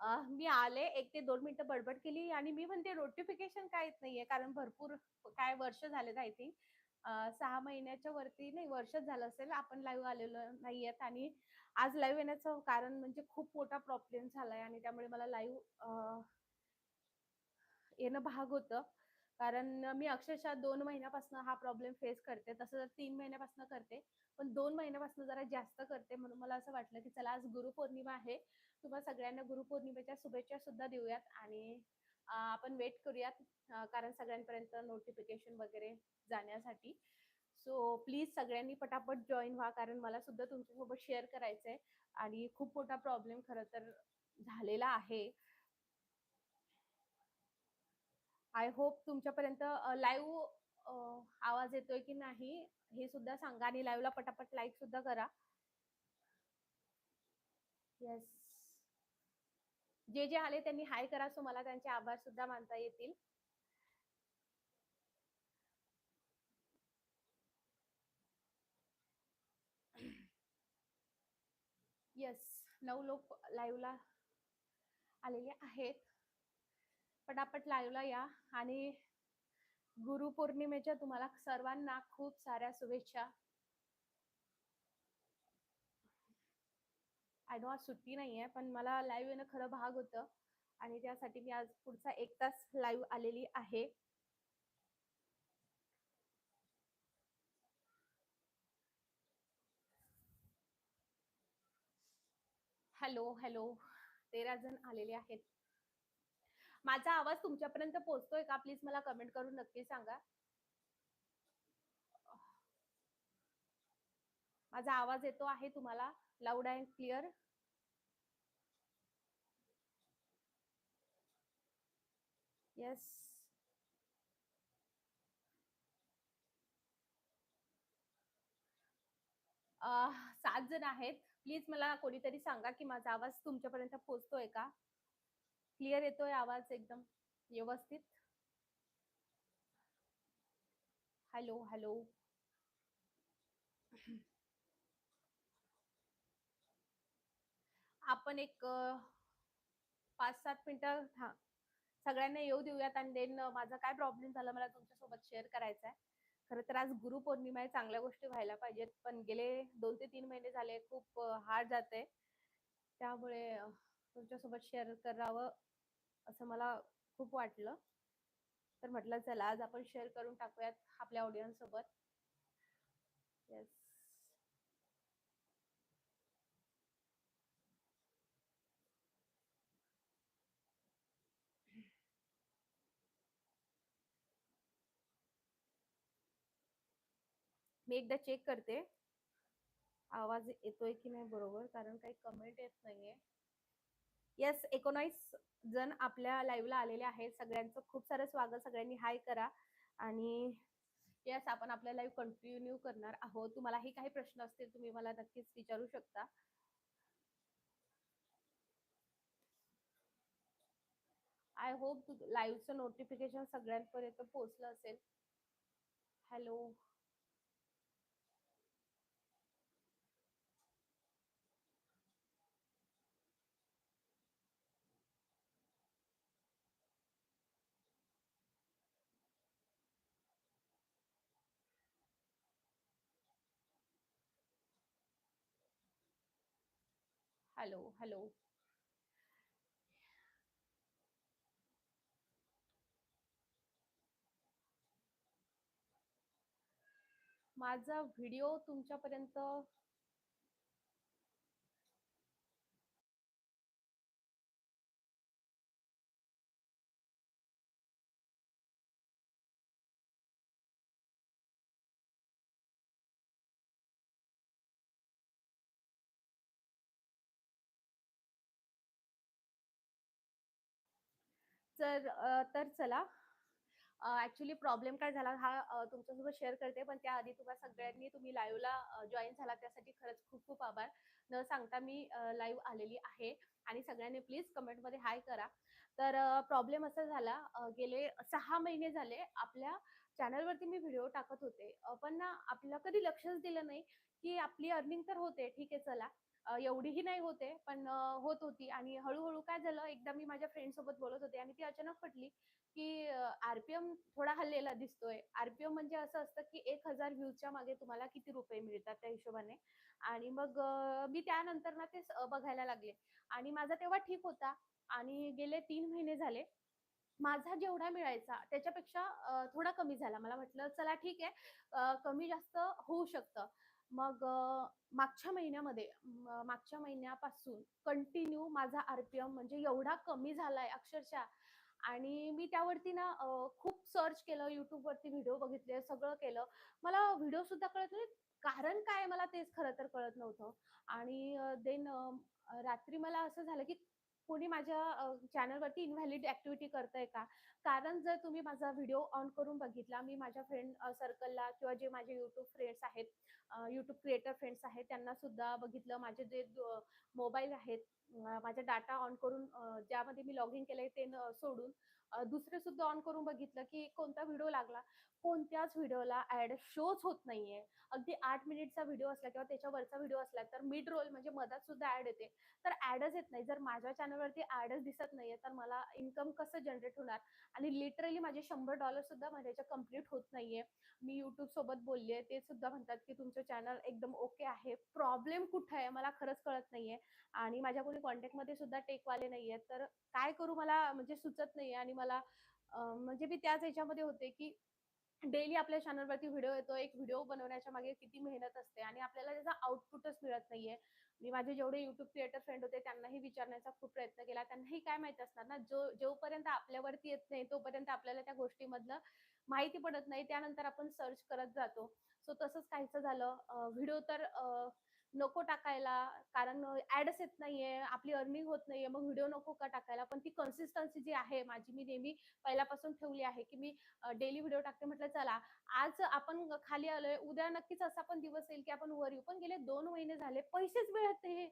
मी आले एक ते दोन मिनिटं बडबड केली आणि मी म्हणते नोटिफिकेशन काय येत नाहीये कारण भरपूर काय वर्ष झालेत आय थिंक सहा महिन्याच्या वरती नाही वर्षच झालं असेल आपण लाईव्ह आलेलो नाहीयेत आणि आज लाईव्ह येण्याचं कारण म्हणजे खूप मोठा प्रॉब्लेम झालाय आणि त्यामुळे मला लाईव्ह येणं भाग होतं. कारण मी अक्षरशः दोन महिन्यापासून हा प्रॉब्लेम फेस करते. तसं जर तीन महिन्यापासून करते. पण दोन महिन्यापासून जरा जास्त करते म्हणून मला असं वाटलं, की चला आज गुरुपौर्णिमा आहे. तुम्हा सगळ्यांना गुरुपौर्णिमेच्या शुभेच्छा सुद्धा देऊयात आणि आपण वेट करूयात कारण सगळ्यांपर्यंत नोटिफिकेशन वगैरे जाण्यासाठी. सो प्लीज सगळ्यांनी पटापट जॉईन व्हा कारण मला सुद्धा तुमच्यासोबत शेअर करायचंय आणि खूप मोठा प्रॉब्लेम खरं तर झालेला आहे. आय होप तुमच्यापर्यंत लाईव्ह आवाज येतोय की नाही हे सुद्धा सांगा आणि लाईव्हला पटापट लाईक सुद्धा करा. येस. जे, जे आले त्यांनी हाय करा सो मला त्यांचे आभार सुद्धा मानता येतील. येस. नऊ लोक लाईव्हला आलेले आहेत. पटापट लाईव्हला या आणि गुरुपौर्णिमेच्या तुम्हाला सर्वांना खूप साऱ्या शुभेच्छा. आय नो आज सुट्टी नाहीये, पण मला लाईव्ह येणं खरं भाग होतं आणि त्यासाठी मी आज पुढचा एक तास लाईव्ह आलेली आहे. Hello, hello. 13 जण आलेले आहेत. माझा आवाज तुमच्यापर्यंत पोहोचतोय का? प्लीज मला कमेंट करून नक्की सांगा. माझा आवाज येतो आहे तुम्हाला लाऊड अँड क्लिअर? येस. सात जण आहेत. प्लीज मला कोणीतरी सांगा, की माझा आवाज तुमच्यापर्यंत पोहोचतोय का? क्लिअर येतोय आवाज एकदम व्यवस्थित? Hello, hello. आपण एक अ, 5-7 मिनिटं हां, सगळ्यांना येऊ देऊयात आणि देन माझा काय प्रॉब्लेम झाला मला तुमच्यासोबत शेअर करायचा आहे. खरं तर आज गुरुपौर्णिमा आहे, चांगल्या गोष्टी व्हायला पाहिजेत. पण गेले दोन ते तीन महिने झाले खूप हार्ड जाते त्यामुळे तुमच्यासोबत शेअर करावं असं मला खूप वाटलं. तर म्हटलं चला आज आपण शेअर करून टाकूयात आपल्या ऑडियन्स सोबत. येस. मी एकदा चेक करते. आवाज येतोय की नाही बरोबर कारण काही कमेंट येत नाहीये. येस 19 जण आपल्या लाईव्हला आलेले आहेत. सगळ्यांचं खूप सारं स्वागत. सगळ्यांनी हाय करा आणि येस आपण आपल्या लाईव्ह कंटिन्यू करणार आहोत. तुम्हालाही काही प्रश्न असतील तुम्ही मला नक्कीच विचारू शकता. आय होप लाईव्हचं नोटिफिकेशन सगळ्यांपर्यंत पोहोचलं असेल. हॅलो. Hello, hello. माझा व्हिडिओ तुमच्यापर्यंत तर तर चला अ, प्रॉब्लेम काय झाला हा तुमच्यासोबत शेअर करते. पण त्याआधी तुम्हा सगळ्यांनी तुम्ही लाईव्हला जॉईन झाला त्यासाठी खरंच खूप-खूप आभार. न सांगता मी लाईव्ह आलेली आहे आणि सगळ्यांनी प्लीज कमेंटमध्ये हाय करा. तर प्रॉब्लेम असा झाला गेले सहा महिने झाले आपल्या चॅनलवरती मी व्हिडिओ टाकत होते. पण ना आपल्याला कधी लक्षच दिलं नाही, की आपली अर्निंग तर होते ठीक आहे चला. एवढीही नाही होते, पण होत होती आणि हळूहळू काय झालं, एकदा मी माझ्या फ्रेंडसोबत बोलत होते आणि ती अचानक पटली की आरपीएम थोडा हल्लेला दिसतोय. आरपीएम म्हणजे असं असतं, की एक हजार व्ह्यूजच्या मागे तुम्हाला किती रुपये मिळतात त्या हिशोबाने. आणि मग मी त्यानंतर ना ते बघायला लागले आणि माझा तेव्हा ठीक होता आणि गेले तीन महिने झाले. माझा जेवढा मिळायचा त्याच्यापेक्षा थोडा कमी झाला. मला म्हटलं चला ठीक आहे कमी-जास्त होऊ शकतं. मग मागच्या महिन्यामध्ये मागच्या महिन्यापासून कंटिन्यू माझा आर-पी-एम म्हणजे एवढा कमी झालाय अक्षरशः आणि मी त्यावरती ना खूप सर्च केलं, युट्यूबवरती व्हिडिओ बघितले, सगळं केलं. मला व्हिडिओ सुद्धा कळत नाही, कारण काय मला तेच खरं तर कळत नव्हतं. आणि देन रात्री मला असं झालं, की कोणी माझ्या चॅनलवरती इनव्हॅलिड ॲक्टिव्हिटी करतंय का? कारण जर तुम्ही माझा व्हिडिओ ऑन करून बघितला, मी माझ्या फ्रेंड सर्कलला किंवा जे माझे युट्यूब फ्रेंड्स आहेत, युट्यूब क्रिएटर फ्रेंड्स आहेत, त्यांना सुद्धा बघितलं. माझे जे मोबाईल आहेत, माझा डाटा ऑन करून ज्यामध्ये मी लॉगिन केलंय ते न सोडून दुसरे सुद्धा ऑन करून बघितलं, की कोणता व्हिडिओ लागला. कोणत्याच व्हिडिओला ॲड शोच होत नाहीये. अगदी आठ मिनिटचा व्हिडिओ असला किंवा त्याच्यावरचा व्हिडिओ असला, तर मिड रोल म्हणजे मधात सुद्धा ॲड येते. तर ऍडच येत नाही. जर माझ्या चॅनलवरती ऍडच दिसत नाहीये, तर मला इन्कम कसं जनरेट होणार? आणि लिटरली माझे $100 सुद्धा माझ्याच्या कंप्लीट होत नाहीये. मी युट्यूब सोबत बोलले ते सुद्धा म्हणतात, की तुमचं चॅनल एकदम ओके आहे. प्रॉब्लेम कुठं आहे? मला खरंच कळत नाहीये आणि माझ्या कोणी कॉन्टॅक्टमध्ये सुद्धा टेकवाले नाहीये तर काय करू मला म्हणजे सुचत नाहीये आणि मला म्हणजे मी त्याच याच्यामध्ये होते, की डेली आपल्या चॅनलवरती व्हिडिओ येतो. एक व्हिडिओ बनवण्याच्या मागे किती मेहनत असते आणि आपल्याला त्याचा आउटपुटच मिळत नाहीये. मी माझे जेवढे युट्यूब क्रिएटर फ्रेंड होते त्यांनाही विचारण्याचा खूप प्रयत्न केला. त्यांनाही काय माहीत असणार ना, जो जोपर्यंत आपल्यावरती येत नाही, तोपर्यंत आपल्याला त्या गोष्टीमधलं माहिती पडत नाही. त्यानंतर आपण सर्च करत जातो. सो तसंच काहीचं झालं. व्हिडिओ तर नको टाकायला कारण ऍडच येत नाहीये, आपली अर्निंग होत नाहीये, मग व्हिडिओ नको का टाकायला? पण ती कन्सिस्टन्सी जी आहे माझी, मी नेहमी पहिल्यापासून ठेवली आहे, की मी डेली व्हिडिओ टाकते. म्हटलं चला आज आपण खाली आलोय, उद्या नक्कीच असा पण दिवस येईल, की आपण वर येऊ. पण गेले दोन महिने झाले, पैसेच मिळत नाही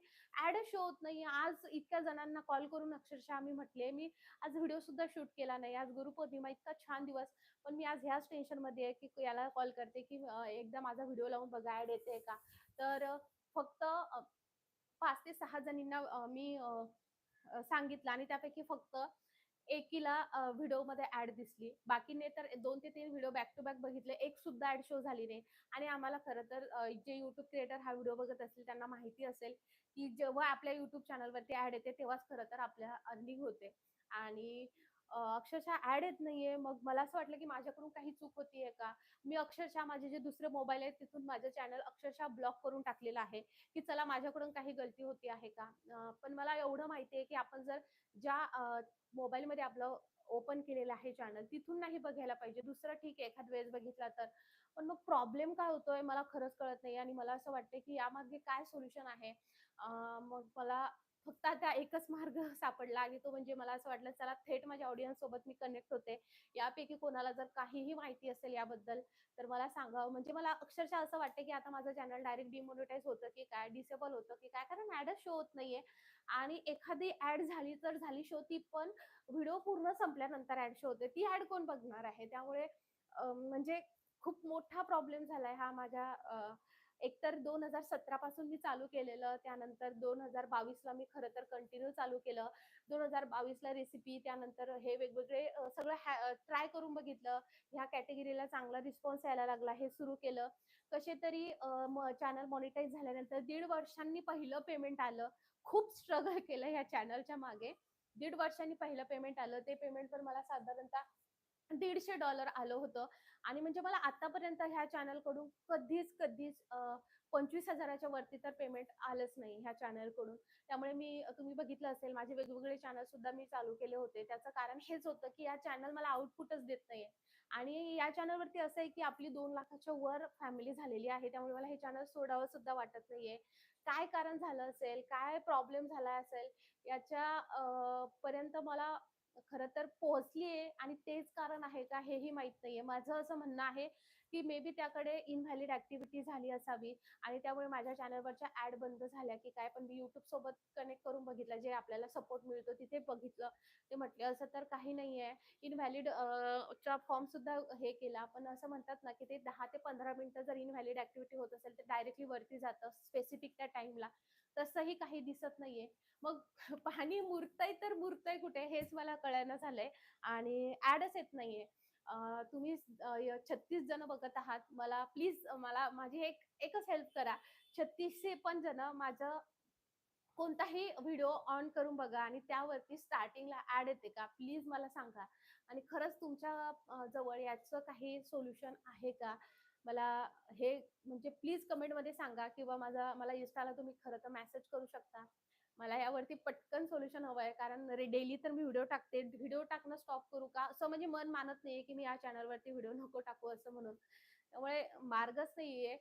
ऍड शो होत नाहीये. आज इतक्या जणांना कॉल करून अक्षरशः आम्ही म्हटले, मी आज व्हिडिओ सुद्धा शूट केला नाही. आज गुरुपौर्णिमा, इतका छान दिवस. पण मी आज ह्याच टेन्शनमध्ये आहे, की याला कॉल करते, की एकदा माझा व्हिडिओ लावून बघा, ॲड येते का? तर फक्त पाच ते सहा जणींना मी सांगितलं आणि त्यापैकी फक्त एकीला व्हिडिओमध्ये ऍड दिसली. बाकीने तर दोन ते तीन व्हिडिओ बॅक टू बॅक बघितले. एक सुद्धा ऍड शो झाली नाही. आणि आम्हाला खरं तर जे युट्यूब क्रिएटर हा व्हिडिओ बघत असतील त्यांना माहिती असेल, की जेव्हा आपल्या युट्यूब चॅनलवरती ऍड येते तेव्हाच खरं तर आपल्या अर्निंग होते. आणि अक्षरशः ॲड येत नाहीये. मग मला असं वाटलं, की माझ्याकडून काही चूक होतीये का? मी अक्षरशः माझे जे दुसरे मोबाईल आहेत तिथून माझं चॅनल अक्षरशः ब्लॉक करून टाकलेलं आहे, की चला माझ्याकडून काही गलती होती आहे का? पण मला एवढं माहिती आहे, की आपण जर ज्या मोबाईलमध्ये आपलं ओपन केलेलं आहे चॅनल, तिथून नाही बघायला पाहिजे. दुसरं ठीक आहे, एखाद वेळेस बघितला तर. पण मग प्रॉब्लेम काय होतोय मला खरंच कळत नाही आणि मला असं वाटतं की यामागे काय सोल्युशन आहे? मग मला फक्त आता एकच मार्ग सापडला आणि तो म्हणजे मला असं वाटलं चला थेट माझ्या ऑडियन्स सोबत मी कनेक्ट होते. यापैकी कोणाला जर काहीही माहिती असेल याबद्दल, तर मला सांगावं. म्हणजे मला अक्षरशः असं वाटतं की आता माझं चॅनल डायरेक्ट डिमोनिटाईज होतं की काय? डिसेबल होतं की काय? कारण ऍडच शो होत नाहीये आणि एखादी ॲड झाली तर झाली शो, ती पण व्हिडिओ पूर्ण संपल्यानंतर ॲड शो होते. ती ॲड कोण बघणार आहे? त्यामुळे म्हणजे खूप मोठा प्रॉब्लेम झालाय हा माझ्या एकतर दोन हजार सतरा पासून मी चालू केलेलं, त्यानंतर 2022 ला मी खरं तर कंटिन्यू चालू केलं. 2022 ला रेसिपी, त्यानंतर हे वेगवेगळे सगळं हॅ ट्राय करून बघितलं. ह्या कॅटेगरीला चांगला रिस्पॉन्स यायला लागला, हे सुरू केलं. कसे तरी चॅनल मॉनिटाईज झाल्यानंतर दीड वर्षांनी पहिलं पेमेंट आलं. खूप स्ट्रगल केलं ह्या चॅनलच्या मागे. दीड वर्षांनी पहिलं पेमेंट आलं. ते पेमेंट पण मला साधारणतः $150 आलं होतं आणि म्हणजे मला आतापर्यंत ह्या चॅनलकडून कधीच, कधीच पंचवीस हजाराच्या वरती तर पेमेंट आलंच नाही ह्या चॅनलकडून. त्यामुळे मी तुम्ही बघितलं असेल माझे वेगवेगळे चॅनल सुद्धा मी चालू केले होते. त्याचं कारण हेच होतं, की या चॅनल मला आउटपुटच देत नाहीये आणि या चॅनलवरती असं आहे, की आपली दोन लाखाच्या वर फॅमिली झालेली आहे. त्यामुळे मला हे चॅनल सोडावं सुद्धा वाटत नाहीये. काय कारण झालं असेल? काय प्रॉब्लेम झाला असेल? याच्या पर्यंत मला खरं तर पोहोचलीये आणि तेच कारण आहे का हेही माहीत नाहीये. माझं असं म्हणणं आहे, की मे बी त्याकडे इनव्हॅलिड ॲक्टिव्हिटी झाली असावी आणि त्यामुळे माझ्या चॅनलवरच्या ॲड बंद झाल्या की काय? पण मी युट्यूब सोबत कनेक्ट करून बघितलं, जे आपल्याला सपोर्ट मिळतो तिथे बघितलं. ते म्हटले असं तर काही नाहीये. इनव्हॅलिड चा फॉर्म सुद्धा हे केला. पण असं म्हणतात ना, की ते दहा ते 15 मिनिटं जर इनव्हॅलिड ॲक्टिव्हिटी होत असेल, तर डायरेक्टली वरती जातं स्पेसिफिक त्या टाईमला. तसंही काही दिसत नाहीये. मग पाणी मुरतय तर मुरतय कुठे हेच मला कळायला झालंय आणि ॲडच येत नाहीये. तुम्ही छत्तीस जण बघत आहात. मला प्लीज मला माझी एक एकच हेल्प करा. 36 पण जण माझं कोणताही व्हिडिओ ऑन करून बघा आणि त्यावरती स्टार्टिंगला ॲड येते का? प्लीज मला सांगा. आणि खरंच तुमच्या जवळ याचं काही सोल्युशन आहे का? मला हे म्हणजे प्लीज कमेंटमध्ये सांगा किंवा माझा मला Instaला तुम्ही खरं तर मेसेज करू शकता. मला यावरती पटकन सोल्युशन हवं आहे. कारण रे डेली तर मी व्हिडिओ टाकते. व्हिडिओ टाकणं स्टॉप करू का? असं म्हणजे मन मानत नाहीये, की मी या चॅनलवरती व्हिडिओ नको टाकू असं म्हणून. त्यामुळे मार्गच नाहीये.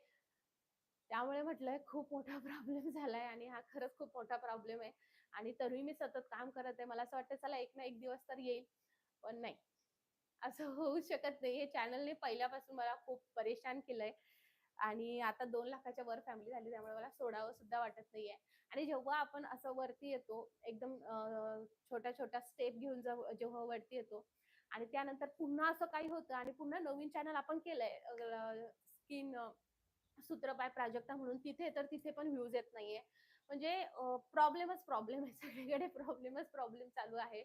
त्यामुळे म्हटलंय खूप मोठा प्रॉब्लेम झालाय आणि हा खरंच खूप मोठा प्रॉब्लेम आहे आणि तरीही मी सतत काम करत आहे. मला असं वाटतं चला एक ना एक दिवस तर येईल. पण नाही. असं होऊ शकत नाही. हे चॅनलने पहिल्यापासून मला खूप परेशान केलंय आणि आता दोन लाखाच्या वर फॅमिली झाली त्यामुळे मला सोडावं सुद्धा वाटत नाहीये. आणि जेव्हा आपण असं वरती येतो एकदम छोटा छोट्या-छोट्या स्टेप घेऊन जेव्हा वरती येतो आणि त्यानंतर पुन्हा असं काही होतं आणि पुन्हा नवीन चॅनल आपण केलंय स्किन सूत्रपाय प्राजक्ता म्हणून तिथे तर तिथे पण व्ह्यूज येत नाहीये. म्हणजे प्रॉब्लेमच प्रॉब्लेम आहे. सगळीकडे प्रॉब्लेमच प्रॉब्लेम चालू आहे.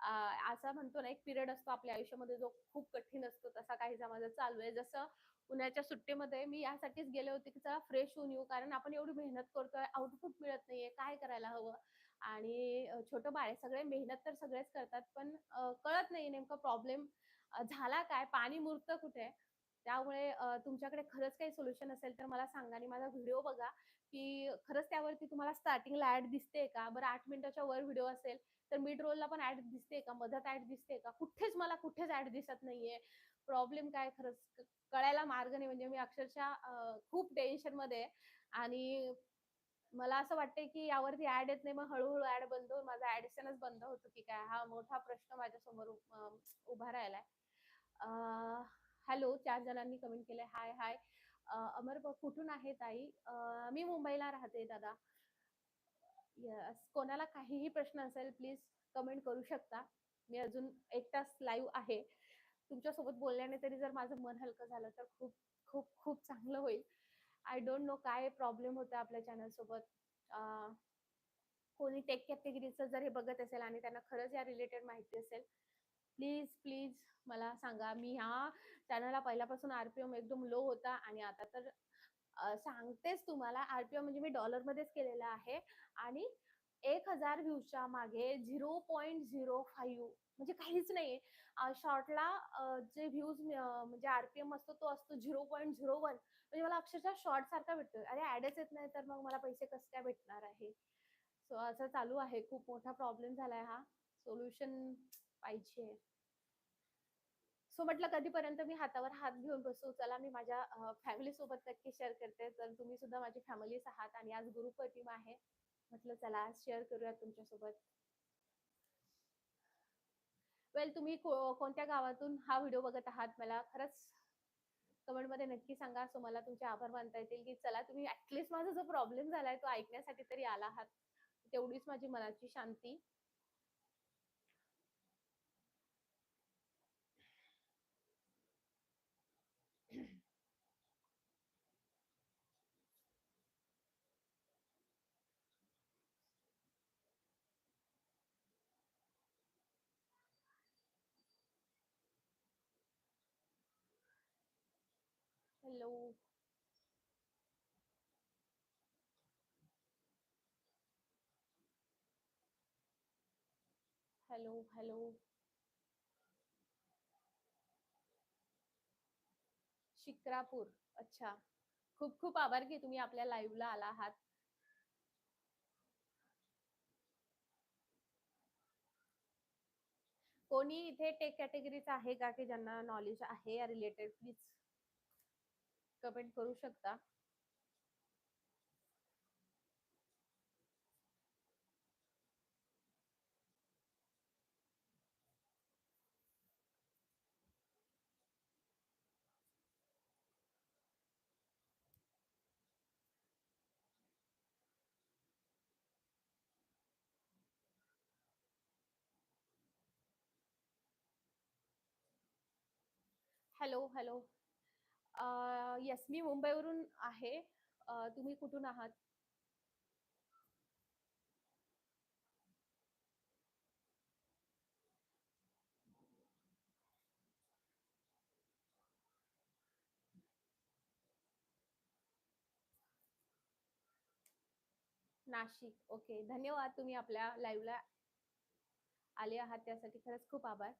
असा म्हणतो ना, एक पिरियड असतो आपल्या आयुष्यामध्ये जो खूप कठीण असतो, तसा काहीसा माझा चालू आहे. जसं उन्हाच्या सुट्टीमध्ये मी यासाठीच गेले होते, की चला फ्रेश होऊन येऊ. कारण आपण एवढी मेहनत करतोय, आउटपुट मिळत नाहीये, काय करायला हवं? आणि छोटं बाळ आहे. सगळे मेहनत तर सगळेच करतात, पण कळत नाही नेमकं प्रॉब्लेम झाला काय? पाणी मुरतं कुठे? त्यामुळे तुमच्याकडे खरंच काही सोल्युशन असेल तर मला सांगा आणि माझा व्हिडिओ बघा, की खरंच त्यावरती तुम्हाला स्टार्टिंगला ॲड दिसते का? बरं आठ मिनिटाच्या वर व्हिडिओ असेल, तर मिड रोलला पण ऍड दिसते का? मधात ऍड दिसते का? कुठेच मला कुठेच ऍड दिसत नाहीये. प्रॉब्लेम काय खरंच कळायला मार्ग नाही. म्हणजे मी अक्षरशः खूप टेन्शनमध्ये आणि मला असं वाटतंय, की यावरती ऍड येत नाही. मग हळूहळू ऍड बंद होऊन माझा ॲडिशनच बंद होतो की काय? हा मोठा प्रश्न माझ्यासमोर उभा राहिलाय. हॅलो चार जणांनी कमेंट केलंय. हाय, हाय. अमर ब कुठून आहे ताई? मी मुंबईला राहते दादा. यस कोणाला काहीही प्रश्न असेल प्लीज कमेंट करू शकता. मी अजून एक तास लाईव्ह आहे. तुमच्यासोबत बोलल्याने तरी जर माझं मन हलकं झालं तर खूप, खूप, खूप चांगलं होईल. आय डोंट नो काय प्रॉब्लेम होता आपल्या चॅनलसोबत. कोणी टेक कॅटेगरीचं जर हे बघत असेल आणि त्यांना खरंच या रिलेटेड माहिती असेल, प्लीज, प्लीज मला सांगा. मी ह्या चॅनलला पहिल्यापासून आर-पी-एम एकदम लो होता आणि आता तर सांगतेच तुम्हाला आर-पी-एम म्हणजे मी डॉलरमध्येच केलेला आहे आणि एक हजार व्ह्यूजच्या मागे 0.05 म्हणजे काहीच नाही शॉर्टला जे व्ह्यूज म्हणजे आर-पी-एम असतो तो असतो 0.01 म्हणजे मला अक्षरशः शॉर्ट सारखा भेटतो अरे ॲडच येत नाही तर मग मला पैसे कसं काय भेटणार आहे? सो असं चालू आहे. खूप मोठा प्रॉब्लेम झालाय हा. सोल्युशन पाहिजे. सो म्हटलं कधीपर्यंत मी हातावर हात घेऊन बसू. चला मी माझ्या फॅमिली सोबत नक्की शेअर करते. तर तुम्ही सुद्धा माझी फॅमिलीच आहात आणि आज गुरुपौर्णिमा आहे. म्हटलं चला आज शेअर करूया तुमच्यासोबत. वेल तुम्ही कोणत्या गावातून हा व्हिडिओ बघत आहात मला खरंच कमेंटमध्ये नक्की सांगा. सो मला तुमचे आभार मानता येतील, की चला तुम्ही ऍटलिस्ट माझा जो प्रॉब्लेम झालाय तो ऐकण्यासाठी तरी आला आहात. तेवढीच माझी मनाची शांती. हॅलो. Hello, hello. शिक्रापूर. अच्छा. खूप खूप आभार की तुम्ही आपल्या लाईव्हला आला आहात. कोणी इथे टेक कॅटेगरीचं आहे का, की ज्यांना नॉलेज आहे या रिलेटेड प्लीज कमेंट करू शकता. Hello, hello. येस मी मुंबईवरून आहे. तुम्ही कुठून आहात? नाशिक. ओके धन्यवाद तुम्ही आपल्या लाईव्हला आले आहात. त्यासाठी खरंच खूप आभार.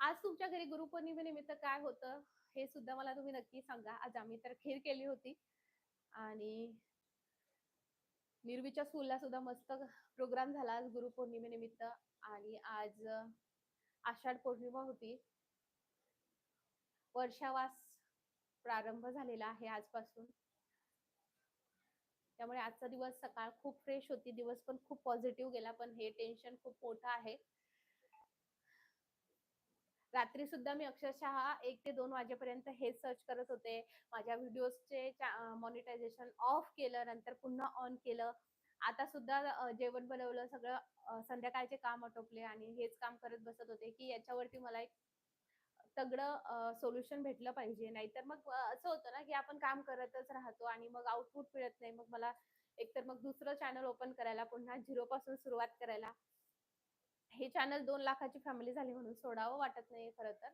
आज तुमच्या घरी गुरुपौर्णिमेनिमित्त काय होतं हे सुद्धा मला तुम्ही नक्की सांगा. आज आम्ही तर खीर केली होती. आणि निर्वीच्या स्कूलला सुद्धा मस्त प्रोग्राम झाला आज गुरुपौर्णिमेनिमित्त आणि आज आषाढ पौर्णिमा होती. वर्षावास प्रारंभ झालेला आहे आजपासून. त्यामुळे आजचा दिवस सकाळ खूप फ्रेश होती. दिवस पण खूप पॉझिटिव्ह गेला पण हे टेन्शन खूप मोठं आहे. रात्री सुद्धा मी अक्षरशः एक ते दोन वाजेपर्यंत हेच सर्च करत होते. माझ्या व्हिडिओजचे मॉनिटायझेशन ऑफ केलं नंतर पुन्हा ऑन केलं. आता सुद्धा जेवण बनवलं सगळं संध्याकाळचे काम आटोपले आणि हेच काम करत बसत होते की याच्यावरती मला एक तगडं सोल्युशन भेटलं पाहिजे. नाहीतर मग असं होतं ना की आपण काम करतच राहतो आणि मग आउटपुट मिळत नाही. मग मला एकतर मग दुसरं चॅनल ओपन करायला पुन्हा झिरो पासून सुरुवात करायला हे चॅनल दोन लाखाची फॅमिली झाली म्हणून सोडावं वाटत नाही खरं तर.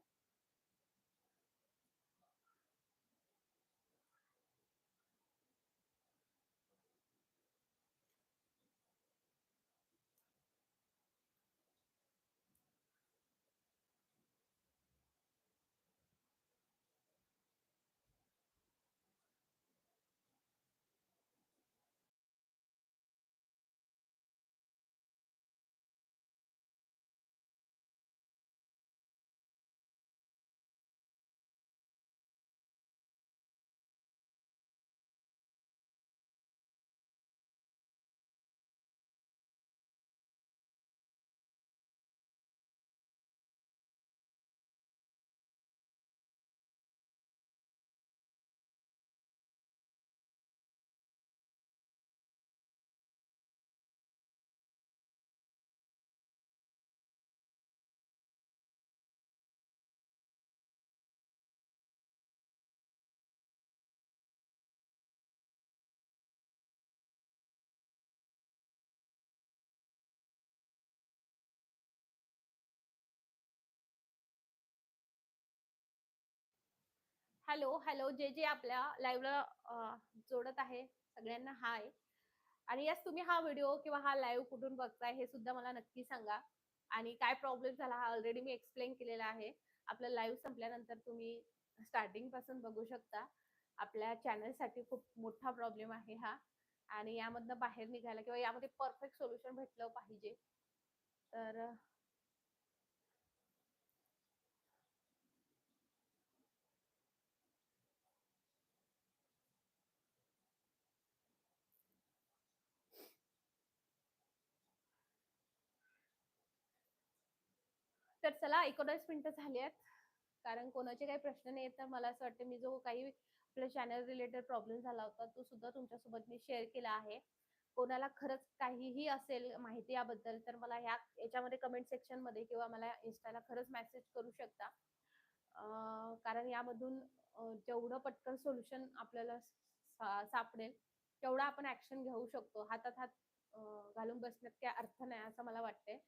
हॅलो हॅलो जे जे आपल्या लाईव्हला जोडत आहे सगळ्यांना हाय आणि यस तुम्ही हा व्हिडिओ किंवा हा लाईव्ह कुठून बघताय हे सुद्धा मला नक्की सांगा. आणि काय प्रॉब्लेम झाला हा ऑलरेडी मी एक्सप्लेन केलेला आहे. आपलं लाईव्ह संपल्यानंतर तुम्ही स्टार्टिंगपासून बघू शकता. आपल्या चॅनलसाठी खूप मोठा प्रॉब्लेम आहे हा. आणि यामधनं बाहेर निघायला किंवा यामध्ये परफेक्ट सोल्युशन भेटलं पाहिजे. तर तर चला एकोणास मिनिटं झाली आहेत. कारण कोणाचे काही प्रश्न नाही तर मला असं वाटतं मी जो काही आपल्या चॅनल रिलेटेड प्रॉब्लेम झाला होता तो सुद्धा तुमच्यासोबत मी शेअर केला आहे. कोणाला खरंच काहीही असेल माहिती याबद्दल तर मला ह्या याच्यामध्ये कमेंट सेक्शनमध्ये किंवा मला इन्स्टाला खरंच मेसेज करू शकता. कारण यामधून जेवढं पटकन सोल्युशन आपल्याला सापडेल तेवढं आपण ऍक्शन घेऊ शकतो. हातात हात घालून बसण्यात काय अर्थ नाही असं मला वाटतंय.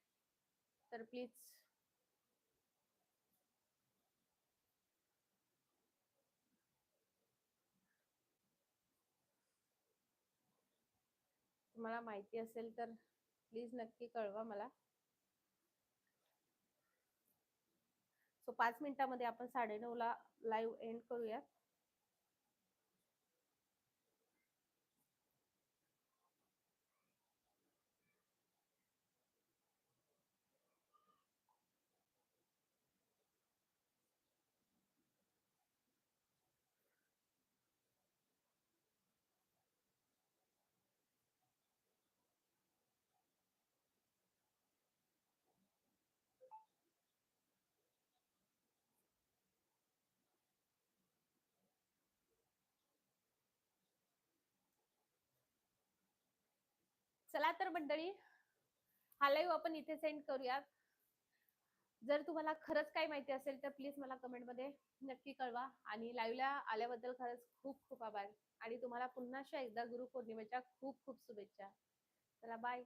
तर प्लीज तुम्हाला माहिती असेल तर प्लीज नक्की कळवा मला. सो पाच मिनिटामध्ये आपण साडेनऊला लाईव्ह एंड करूयात. चला तर मंडळी हा लाईव्ह आपण इथे सेंड करूयात. जर तुम्हाला खरंच काही माहिती असेल तर प्लीज मला कमेंटमध्ये नक्की कळवा. आणि लाईव्हला आल्याबद्दल खरंच खूप खूप आभार. आणि तुम्हाला पुन्हा एकदा गुरु पौर्णिमेच्या खूप खूप शुभेच्छा. चला बाय